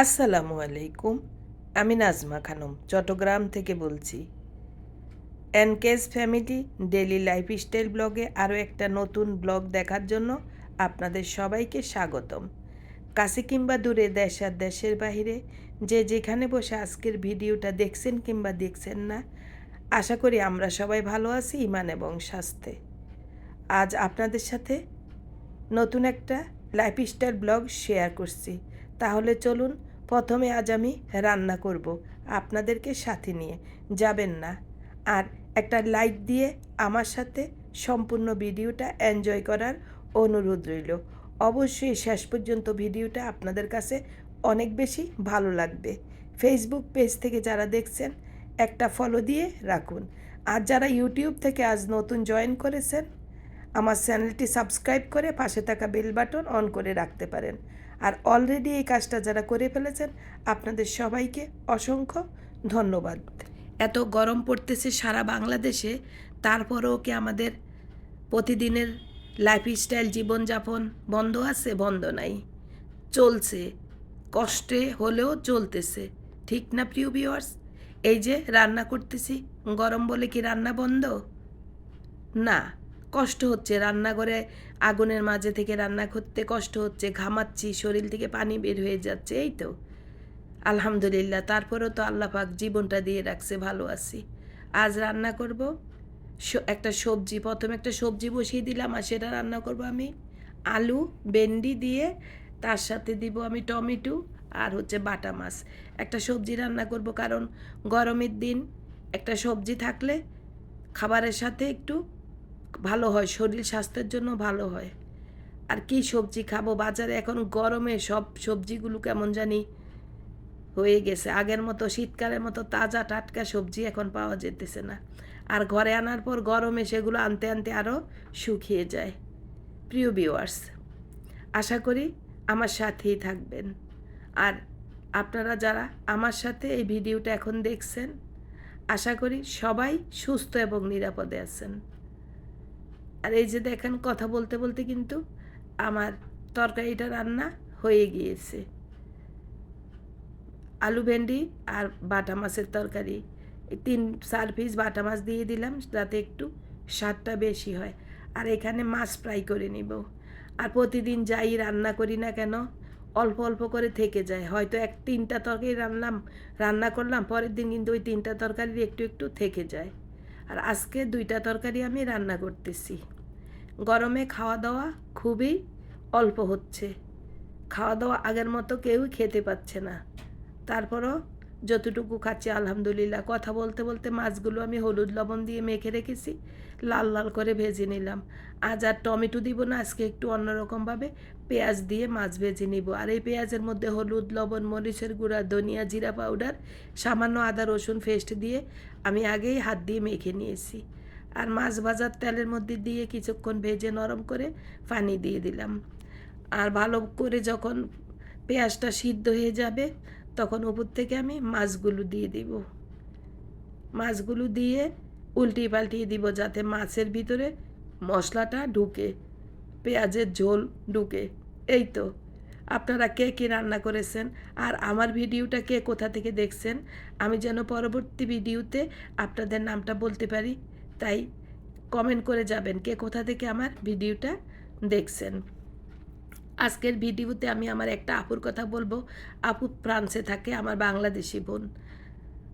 আসসালামু আলাইকুম, আমি নাজমা খানম, চট্টগ্রাম থেকে বলছি। এনকেস ফ্যামিলি ডেলি লাইফস্টাইল ব্লগে আরও একটা নতুন ব্লগ দেখার জন্য আপনাদের সবাইকে স্বাগতম। কাছে কিংবা দূরে, দেশ আর দেশের বাইরে যে যেখানে বসে আজকের ভিডিওটা দেখছেন কিংবা দেখছেন না, আশা করি আমরা সবাই ভালো আছি ইমান এবং স্বাস্থ্যে। আজ আপনাদের সাথে নতুন একটা লাইফস্টাইল ব্লগ শেয়ার করছি। তাহলে চলুন, প্রথমে আজ আমি রান্না করব আপনাদেরকে সাথে নিয়ে। যাবেন না। আর একটা লাইক দিয়ে আমার সাথে সম্পূর্ণ ভিডিওটা এনজয় করার অনুরোধ রইল। অবশ্যই শেষ পর্যন্ত ভিডিওটা আপনাদের কাছে অনেক বেশি ভালো লাগবে। ফেসবুক পেজ থেকে যারা দেখছেন, একটা ফলো দিয়ে রাখুন। আর যারা ইউটিউব থেকে আজ নতুন জয়েন করেছেন, আমার চ্যানেলটি সাবস্ক্রাইব করে পাশে থাকা বেল বাটন অন করে রাখতে পারেন। আর অলরেডি এই কাজটা যারা করে ফেলেছেন, আপনাদের সবাইকে অসংখ্য ধন্যবাদ। এত গরম পড়তেছে সারা বাংলাদেশে, তারপরেও কি আমাদের প্রতিদিনের লাইফস্টাইল জীবনযাপন বন্ধ আছে? বন্ধ নাই। চলছে। কষ্টে হলেও চলতেছে। ঠিক না প্রিয় ভিওয়ার্স এই যে রান্না করতেছি, গরম বলে কি রান্না বন্ধ? না। কষ্ট হচ্ছে। রান্নাঘরে আগুনের মাঝে থেকে রান্না করতে কষ্ট হচ্ছে। ঘামাচ্ছি, শরীর থেকে পানি বের হয়ে যাচ্ছে, এই তো। আলহামদুলিল্লাহ, তারপরেও তো আল্লাহ পাক জীবনটা দিয়ে রাখছে, ভালো আছি। আজ রান্না করব একটা সবজি। প্রথমে একটা সবজি বসিয়ে দিলাম আর সেটা রান্না করব আমি। আলু, ভেন্ডি দিয়ে তার সাথে দিব আমি টমেটো আর হচ্ছে বাটা মাছ। একটা সবজি রান্না করব কারণ গরমের দিন একটা সবজি থাকলে খাবারের সাথে একটু ভালো হয়, শরীর স্বাস্থ্যের জন্য ভালো হয়। আর কি সবজি খাব? বাজারে এখন গরমে সব সবজিগুলো কেমন জানি হয়ে গেছে। আগের মতো শীতকালের মতো তাজা টাটকা সবজি এখন পাওয়া যেতেছে না। আর ঘরে আনার পর গরমে সেগুলো আনতে আনতে আরও শুকিয়ে যায়। প্রিয় ভিউয়ার্স আশা করি আমার সাথেই থাকবেন। আর আপনারা যারা আমার সাথে এই ভিডিওটা এখন দেখছেন, আশা করি সবাই সুস্থ এবং নিরাপদে আছেন। আর এই যে দেখেন কথা বলতে বলতে কিন্তু আমার তরকারিটা রান্না হয়ে গিয়েছে। আলু ভেন্ডি আর বাটা মাছের তরকারি। তিন, চার পিস বাটা মাছ দিয়ে দিলাম যাতে একটু স্বাদটা বেশি হয়। আর এখানে মাছ ফ্রাই করে নিব। আর প্রতিদিন যাই রান্না করি না কেন, অল্প অল্প করে থেকে যায়। হয়তো এক তিনটা তরকারি রান্নাম, রান্না করলাম, পরের দিন কিন্তু ওই তিনটা তরকারির একটু একটু থেকে যায়। আর আজকে দুইটা তরকারি আমি রান্না করতেছি। গরমে খাওয়া দাওয়া খুবই অল্প হচ্ছে। খাওয়া দাওয়া আগের মতো কেউই খেতে পাচ্ছে না। তারপরও যতটুকু খাচ্ছি, আলহামদুলিল্লাহ। কথা বলতে বলতে মাছগুলো আমি হলুদ লবণ দিয়ে মেখে রেখেছি, লাল লাল করে ভেজে নিলাম। আজ আর টমেটো দিব না, আজকে একটু অন্যরকমভাবে পেঁয়াজ দিয়ে মাছ ভেজে নিব। আর এই পেঁয়াজের মধ্যে হলুদ লবণ, মরিচের গুঁড়া, ধনিয়া, জিরা পাউডার, সামান্য আদা, রসুন পেস্ট দিয়ে আমি আগেই হাত দিয়ে মেখে নিয়েছি। আর মাছ ভাজার তেলের মধ্যে দিয়ে কিছুক্ষণ ভেজে নরম করে পানি দিয়ে দিলাম। আর ভালো করে যখন পেঁয়াজটা সিদ্ধ হয়ে যাবে তখন উপর থেকে আমি মাছগুলো দিয়ে দিব। মাছগুলো দিয়ে উল্টিয়ে পাল্টিয়ে দিব যাতে মাছের ভিতরে মশলাটা ঢুকে, পেঁয়াজের ঝোল ঢুকে। এই তো। আপনারা কে কী রান্না করেছেন আর আমার ভিডিওটা কে কোথা থেকে দেখছেন, আমি যেন পরবর্তী ভিডিওতে আপনাদের নামটা বলতে পারি, তাই কমেন্ট করে যাবেন কে কোথা থেকে আমার ভিডিওটা দেখছেন। আজকের ভিডিওতে আমি আমার একটা আপুর কথা বলব। আপু ফ্রান্সে থাকে, আমার বাংলাদেশি বোন।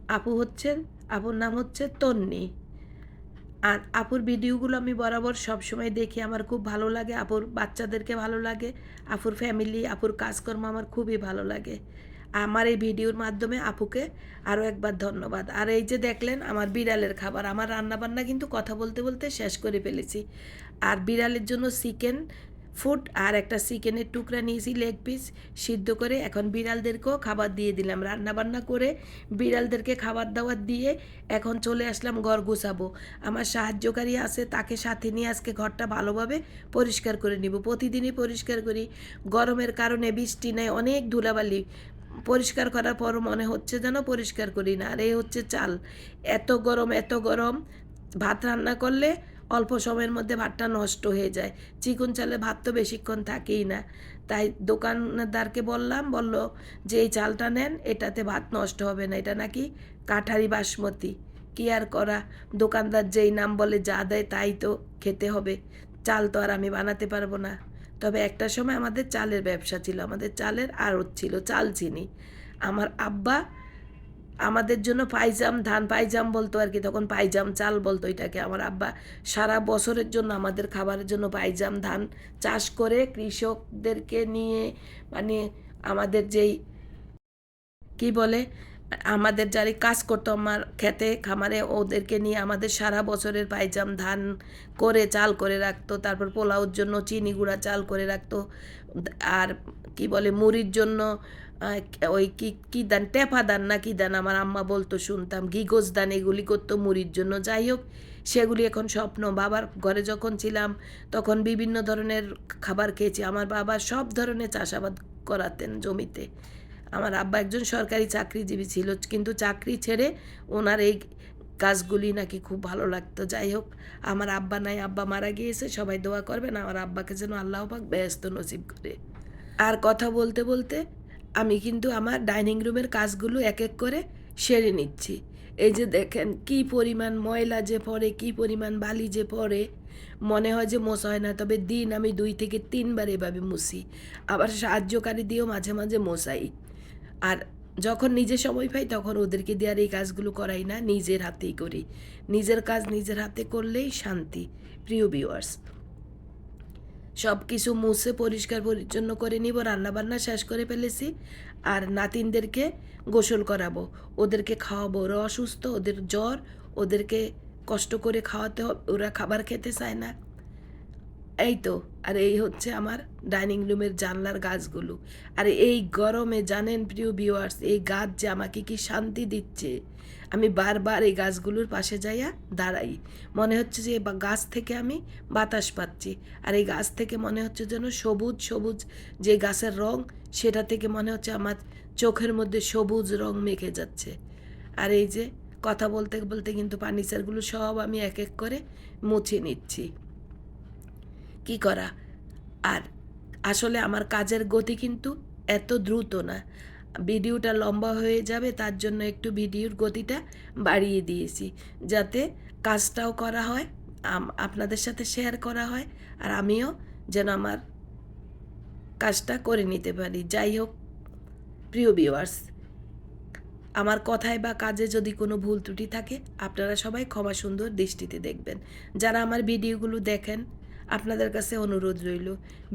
আপু হচ্ছে আপুর নাম হচ্ছে তন্নি। আর আপুর ভিডিওগুলো আমি বরাবর সবসময় দেখি, আমার খুব ভালো লাগে, আপুর বাচ্চাদেরকে ভালো লাগে, আপুর ফ্যামিলি আপুর কাজকর্ম আমার খুবই ভালো লাগে। আমার এই ভিডিওর মাধ্যমে আপুকে আরও একবার ধন্যবাদ। আর এই যে দেখলেন, আমার বিড়ালের খাবার, আমার রান্নাবান্না কিন্তু কথা বলতে বলতে শেষ করে ফেলেছি। আর বিড়ালের জন্য চিকেন ফুড আর একটা চিকেনের টুকরা নিয়েছি লেগ পিস সিদ্ধ করে। এখন বিড়ালদেরকেও খাবার দিয়ে দিলাম। রান্না বান্না করে বিড়ালদেরকে খাবার দাবার দিয়ে এখন চলে আসলাম ঘর গুছাবো। আমার সাহায্যকারী আছে, তাকে সাথে নিয়ে আজকে ঘরটা ভালোভাবে পরিষ্কার করে নিব। প্রতিদিনই পরিষ্কার করি। গরমের কারণে বৃষ্টি নেই, অনেক ধুলাবালি। পরিষ্কার করার পর মনে হচ্ছে যেন পরিষ্কার করি না। আর এই হচ্ছে চাল। এত গরম এত গরম। ভাত রান্না করলে অল্প সময়ের মধ্যে ভাতটা নষ্ট হয়ে যায়। চিকন চালে ভাত তো বেশিক্ষণ থাকেই না। তাই দোকানদারকে বললাম, বলল যে এই চালটা নেন, এটাতে ভাত নষ্ট হবে না। এটা নাকি কাঠারি বাসমতি। কি আর করা? দোকানদার যেই নাম বলে যা দেয় তাই তো খেতে হবে। চাল তো আর আমি বানাতে পারব না। তবে একটা সময় আমাদের চালের ব্যবসা ছিল। আমাদের চালের আড়ত ছিল চাল চিনি আমার আব্বা আমাদের জন্য পাইজাম ধান পাইজাম বলতো আর কি, তখন পাইজাম চাল বলতো এটাকে। আমার আব্বা সারা বছরের জন্য আমাদের খাবারের জন্য পাইজাম ধান চাষ করে কৃষকদেরকে নিয়ে মানে আমাদের যেই, কি বলে আমাদের যারা কাজ করতো আমার খেতে, খামারে, ওদেরকে নিয়ে আমাদের সারা বছরের পাইজাম ধান করে, চাল করে রাখতো। তারপর পোলাওর জন্য চিনি গুঁড়া, চাল করে রাখতো। আর কি বলে, মুড়ির জন্য ওই কি কি দান টেপা দান না কি দান আমার আম্মা বলতো শুনতাম। গিগোজ দান এগুলি করতো মুড়ির জন্য। যাই হোক, সেগুলি এখন স্বপ্ন। বাবার ঘরে যখন ছিলাম, তখন বিভিন্ন ধরনের খাবার খেয়েছি। আমার বাবা সব ধরনের চাষাবাদ করাতেন জমিতে। আমার আব্বা একজন সরকারি চাকরিজীবী ছিল, কিন্তু চাকরি ছেড়ে ওনার এই কাজগুলি নাকি খুব ভালো লাগতো। যাই হোক, আমার আব্বা নাই, আব্বা মারা গিয়েছে, সবাই দোয়া করবেন, আমার আব্বাকে যেন আল্লাহ পাক ব্যস্ত নসিব করে। আর কথা বলতে বলতে আমি কিন্তু আমার ডাইনিং রুমের কাজগুলো এক এক করে সেরে নিচ্ছি। এই যে দেখেন, কি পরিমাণ ময়লা যে পড়ে, কি পরিমাণ বালি যে পড়ে, মনে হয় যে মোছা হয় না, তবে দিন আমি দুই থেকে তিনবার এভাবে মুছি। আবার সাহায্যকারী দিয়েও মাঝে মাঝে মোছাই। আর যখন নিজে সময় পাই, তখন ওদেরকে দিয়ে আর এই কাজগুলো করাই না, নিজের হাতেই করি। নিজের কাজ নিজের হাতে করলেই শান্তি, প্রিয় ভিউয়ার্স সব কিছু মুছে, পরিষ্কার, পরিচ্ছন্ন করে নিব, রান্নাবান্না শেষ করে ফেলেছি, আর নাতিনদেরকে গোসল করাবো। ওদেরকে খাওয়াবো, ওরা অসুস্থ, ওদের জ্বর, ওদেরকে কষ্ট করে খাওয়াতে হবে, ওরা খাবার খেতে চায় না। এই তো, আর এই হচ্ছে আমার ডাইনিং রুমের জানলার গাছগুলো। আর এই গরমে জানেন প্রিয় ভিউয়ার্স এই গাছ যে আমাকে কি শান্তি দিচ্ছে? আমি বারবার এই গাছগুলোর পাশে যাইয়া দাঁড়াই। মনে হচ্ছে যে গাছ থেকে আমি বাতাস পাচ্ছি। আর এই গাছ থেকে মনে হচ্ছে যেন সবুজ সবুজ যে গাছের রং, সেটা থেকে মনে হচ্ছে আমার চোখের মধ্যে সবুজ রং মেখে যাচ্ছে। আর এই যে কথা বলতে বলতে কিন্তু ফার্নিচারগুলো সব আমি এক এক করে মুছে নিচ্ছি। কি করা? আর আসলে আমার কাজের গতি কিন্তু এত দ্রুত না। ভিডিওটা লম্বা হয়ে যাবে, তার জন্য একটু ভিডিওর গতিটা বাড়িয়ে দিয়েছি যাতে কাজটাও করা হয় আপনাদের সাথে শেয়ার করা হয়, আর আমিও যেন আমার কাজটা করে নিতে পারি। যাই হোক, প্রিয় ভিউয়ার্স আমার কথায় বা কাজে যদি কোনো ভুল ত্রুটি থাকে, আপনারা সবাই ক্ষমা সুন্দর দৃষ্টিতে দেখবেন। যারা আমার ভিডিওগুলো দেখেন আপনাদের কাছে অনুরোধ রইল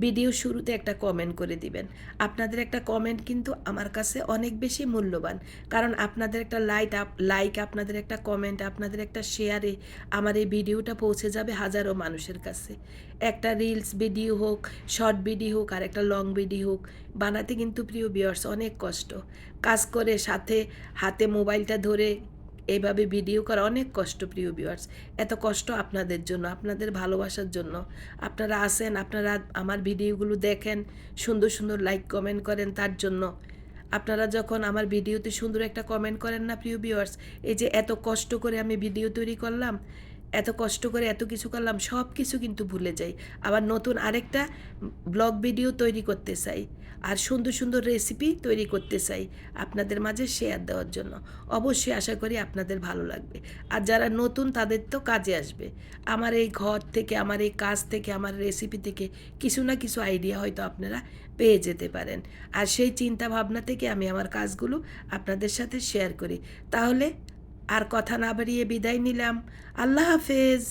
ভিডিও শুরুতে একটা কমেন্ট করে দিবেন। আপনাদের একটা কমেন্ট কিন্তু আমার কাছে অনেক বেশি মূল্যবান, কারণ আপনাদের একটা লাইট লাইক আপনাদের একটা কমেন্ট আপনাদের একটা শেয়ারে আমার এই ভিডিওটা পৌঁছে যাবে হাজারো মানুষের কাছে। একটা রিলস ভিডিও হোক শর্ট ভিডিও হোক, আর একটা লং ভিডিও হোক, বানাতে কিন্তু প্রিয় বিয়ার্স অনেক কষ্ট। কাজ করে সাথে, হাতে মোবাইলটা ধরে এইভাবে ভিডিও করা অনেক কষ্ট, প্রিয় ভিউয়ার্স এত কষ্ট আপনাদের জন্য, আপনাদের ভালোবাসার জন্য। আপনারা আসেন আপনারা আমার ভিডিওগুলো দেখেন, সুন্দর সুন্দর লাইক কমেন্ট করেন তার জন্য। আপনারা যখন আমার ভিডিওতে সুন্দর একটা কমেন্ট করেন না, প্রিয় ভিউয়ার্স এই যে এত কষ্ট করে আমি ভিডিও তৈরি করলাম এত কষ্ট করে এত কিছু করলাম, সব কিছু কিন্তু ভুলে যাই। আবার নতুন আরেকটা ব্লগ ভিডিও তৈরি করতে চাই আর সুন্দর সুন্দর রেসিপি তৈরি করতে চাই আপনাদের মাঝে শেয়ার দেওয়ার জন্য। অবশ্যই আশা করি আপনাদের ভালো লাগবে। আর যারা নতুন তাদের তো কাজে আসবে। আমার এই ঘর থেকে, আমার এই কাজ থেকে, আমার রেসিপি থেকে কিছু না কিছু আইডিয়া হয়তো আপনারা পেয়ে যেতে পারেন। আর সেই চিন্তা ভাবনা থেকে আমি আমার কাজগুলো আপনাদের সাথে শেয়ার করি। তাহলে আর কথা না বাড়িয়ে বিদায় নিলাম আল্লাহ হাফেজ